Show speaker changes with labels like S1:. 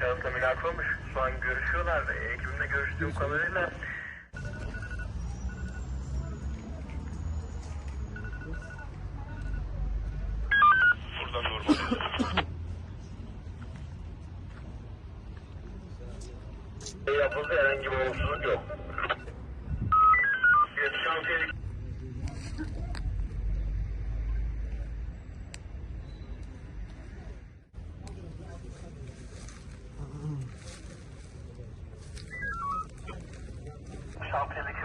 S1: Şahısla mülak olmuş. Şu an görüşüyorlar. Ekibimle görüştüğüm kadarıyla Buradan normal. Şey yapıldı herhangi bir olumsuzluk yok. Yetişen tehlike... Şampiyelik